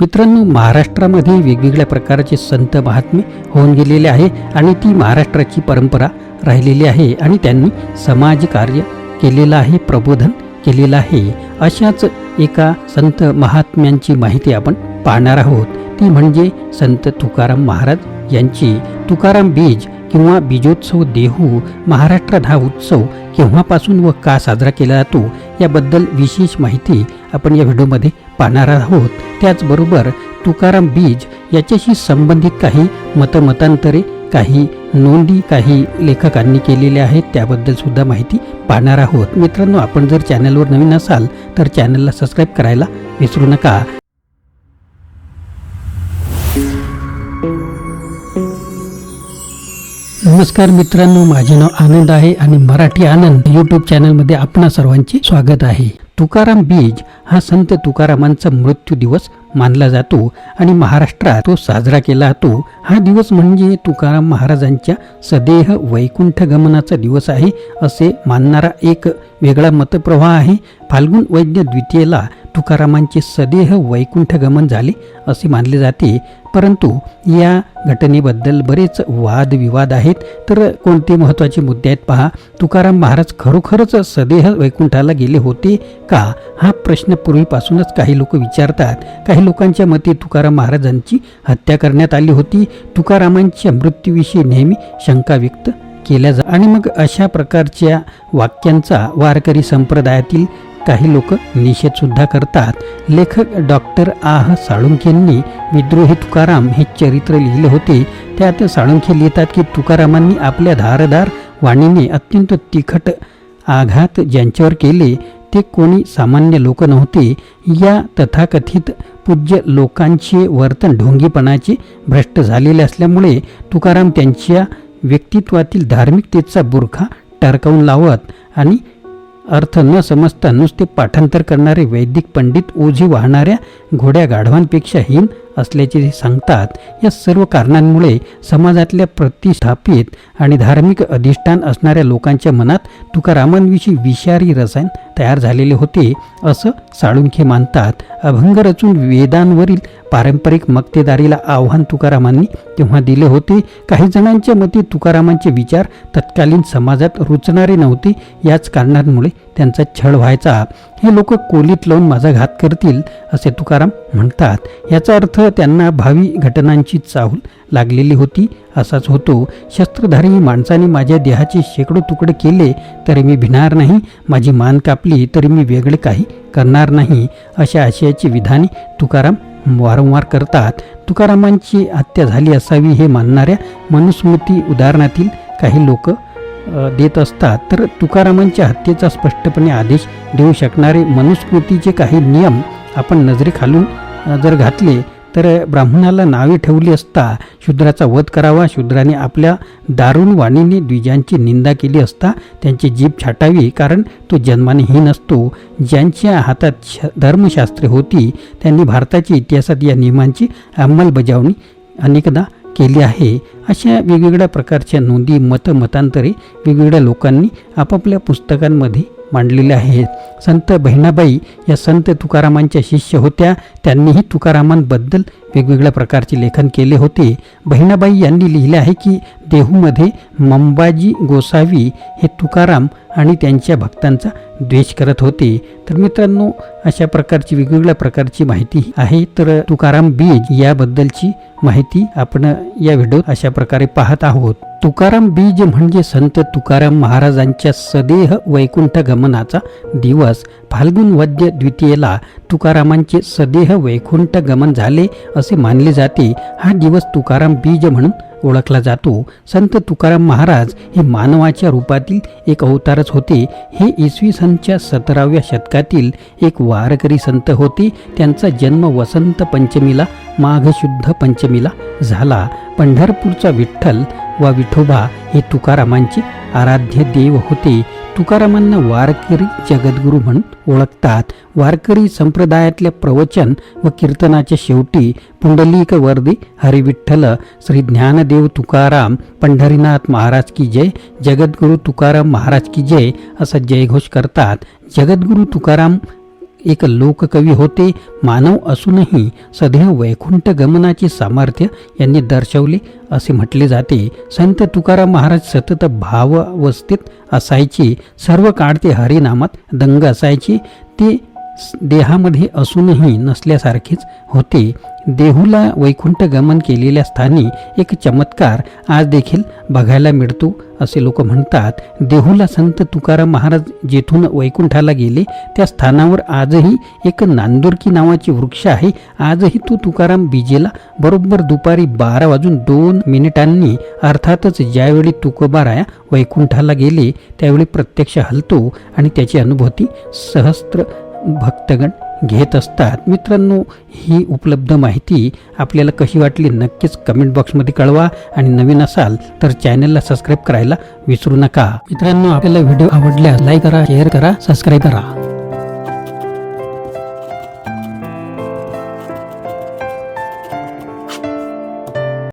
मित्रांनो महाराष्ट्रामध्ये वेगवेगळ्या प्रकारचे संत महात्मे होऊन गेलेले आहे आणि ती महाराष्ट्राची परंपरा राहिलेली आहे आणि त्यांनी समाजकार्य केलेलं आहे प्रबोधन केलेलं आहे. अशाच एका संत महात्म्यांची माहिती आपण पाहणार आहोत. ती म्हणजे संत तुकाराम महाराज यांची. तुकाराम बीज किंवा बीजोत्सव देहू महाराष्ट्रात हा उत्सव केव्हापासून व का साजरा केला जातो याबद्दल विशेष माहिती आपण या व्हिडिओमध्ये पाहणार आहोत. त्याचबरोबर तुकाराम बीज याच्याशी संबंधित काही मतमतांतरे काही नोंदी काही लेखकांनी केलेल्या आहेत त्याबद्दल सुद्धा माहिती पाहणार आहोत. मित्रांनो आपण जर चॅनलवर नवीन असाल तर चॅनलला सबस्क्राईब करायला विसरू नका. नमस्कार मित्रांनो माझे नाव आनंद आहे आणि मराठी आनंद यूट्यूब चॅनलमध्ये आपणा सर्वांचे स्वागत आहे. तुकाराम बीज हा संत तुकारामांचा मृत्यू दिवस मानला जातो आणि महाराष्ट्रात तो साजरा केला जातो. हा दिवस म्हणजे तुकाराम महाराजांच्या सदेह वैकुंठ गमनाचा दिवस आहे असे मानणारा एक वेगळा मतप्रवाह आहे. फाल्गुन वैद्य द्वितीयेला तुकारामांचे सदेह वैकुंठ गमन झाले असे मानले जाते. परंतु या घटनेबद्दल बरेच वादविवाद आहेत. तर कोणते महत्त्वाचे मुद्दे आहेत पहा. तुकाराम महाराज खरोखरच सदेह वैकुंठाला गेले होते का? हा प्रश्न पूर्वीपासूनच काही लोक विचारतात. काही लोकांच्या मते तुकाराम महाराजांची हत्या करण्यात आली होती. तुकारामांच्या मृत्यूविषयी नेहमी शंका व्यक्त केल्या जा आणि मग अशा प्रकारच्या वाक्यांचा वारकरी संप्रदायातील काही लोक निषेधसुद्धा करतात. लेखक डॉक्टर आह साळुंखेंनी विद्रोही तुकाराम हे चरित्र लिहिले होते. त्यात साळुंखे लिहितात की तुकारामांनी आपल्या धारदार वाणीने अत्यंत तिखट आघात ज्यांच्यावर केले ते कोणी सामान्य लोक नव्हते. या तथाकथित पूज्य लोकांचे वर्तन ढोंगीपणाचे भ्रष्ट झालेले असल्यामुळे तुकाराम त्यांच्या व्यक्तित्वातील धार्मिकतेचा बुरखा टरकावून लावत आणि अर्थ न समजता नुसते पाठांतर करणारे वैदिक पंडित ओझी वाहणाऱ्या घोड्या गाढवांपेक्षा हीन असल्याचे ते सांगतात. या सर्व कारणांमुळे समाजातल्या प्रतिष्ठापित आणि धार्मिक अधिष्ठान असणाऱ्या लोकांच्या मनात तुकारामांविषयी विषारी रसायन तयार झालेले होते असं साळुंखे मानतात. अभंग रचून वेदांवरील पारंपरिक मक्तेदारीला आव्हान तुकारामांनी तेव्हा दिले होते. काही जणांच्या मते तुकारामांचे विचार तत्कालीन समाजात रुचणारे नव्हते. याच कारणांमुळे त्यांचा छळ व्हायचा. हे लोक कोलीत लावून माझा घात करतील असे तुकाराम म्हणतात. याचा अर्थ त्यांना भावी घटनांची चाहूल लागलेली होती. असाच होतो. शस्त्रधारी माणसाने माझ्या देहाचे शेकडो तुकडे केले तरी मी भिणार नाही. माझी मान कापली तरी मी वेगळे काही करणार नाही. अशा आशयाची विधाने तुकाराम वारंवार करतात. तुकारामांची हत्या झाली असावी हे मानणाऱ्या मनुस्मृती उदाहरणातील काही लोक देत असतात. तर तुकारामांच्या हत्येचा स्पष्टपणे आदेश देऊ शकणारे मनुस्मृतीचे काही नियम आपण नजरेखालून जर घातले तर ब्राह्मणाला नावे ठेवली असता शूद्राचा वध करावा. शूद्राने आपल्या दारुण वाणीने द्विजांची निंदा केली असता त्यांची जीभ छाटावी कारण तो जन्माने हीन असतो. ज्यांच्या हातात श धर्मशास्त्रे होती त्यांनी भारताच्या इतिहासात या नियमांची अंमलबजावणी अनेकदा केली आहे. अशा वेगवेगळ्या प्रकारच्या नोंदी मतमतांतरे वेगवेगळ्या लोकांनी आपापल्या पुस्तकांमध्ये मांडलेले आहेत. संत बहिणाबाई या संत तुकारामांच्या शिष्य होत्या. त्यांनीही तुकारामांबद्दल वेगवेगळ्या प्रकारचे लेखन केले होते. बहिणाबाई यांनी लिहिले आहे की देहूमध्ये मंबाजी गोसावी हे तुकाराम आणि त्यांच्या भक्तांचा द्वेष करत होते. तर मित्रांनो अशा प्रकारची वेगवेगळ्या प्रकारची माहिती आहे. तर तुकाराम बीज याबद्दलची माहिती आपण या व्हिडिओत अशा प्रकारे पाहत आहोत. तुकाराम बीज म्हणजे संत तुकाराम महाराजांच्या सदेह वैकुंठ गमनाचा दिवस. फाल्गुन वद्य द्वितीयेला तुकारामांचे सदेह वैकुंठ गमन झाले असे मानले जाते. हा दिवस तुकाराम बीज म्हणून ओळखला जातो. संत तुकाराम महाराज हे मानवाच्या रूपातील एक अवतारच होते. हे इसवी सनच्या सतराव्या शतकातील एक वारकरी संत होते. त्यांचा जन्म वसंत पंचमीला माघ शुद्ध पंचमीला झाला. पंढरपूरचा विठ्ठल वा विठोबा हे तुकारामांचे आराध्य देव होते. तुकारामांना वारकरी जगद्गुरू म्हणून ओळखतात. वारकरी संप्रदायातल्या प्रवचन व कीर्तनाच्या शेवटी पुंडलिक वर्दी हरिविठ्ठल श्री ज्ञानदेव तुकाराम पंढरीनाथ महाराज की जय जगद्गुरू तुकाराम महाराज की जय असा जयघोष करतात. जगद्गुरू तुकाराम एक लोककवी होते मानव असूनही सदैव वैकुंठ गमनाचे सामर्थ्य यांनी दर्शवले असे म्हटले जाते. संत तुकाराम महाराज सतत भावावस्थेत असायचे सर्व काळ ते हरिनामात दंग असायचे. ते देहामध्ये असूनही नसल्यासारखेच होते. देहूला वैकुंठ गमन केलेल्या स्थानी एक चमत्कार आज देखील बघायला मिळतो असे लोक म्हणतात. देहूला संत तुकाराम महाराज जेथून वैकुंठाला गेले त्या स्थानावर आजही एक नांदुरकी नावाची वृक्ष आहे. आजही तो तुकाराम बीजेला बरोबर दुपारी बारा वाजून दोन मिनिटांनी अर्थातच ज्यावेळी तुकोबाराया वैकुंठाला गेले त्यावेळी प्रत्यक्ष हलतो आणि त्याची अनुभूती सहस्त्र भक्तगण घेत असतात. मित्रांनो ही उपलब्ध माहिती आपल्याला कशी वाटली नक्कीच कमेंट बॉक्समध्ये कळवा आणि नवीन असाल तर चॅनलला सबस्क्राईब करायला विसरू नका. मित्रांनो आपल्याला व्हिडिओ आवडल्यास लाईक करा शेअर करा सबस्क्राईब करा.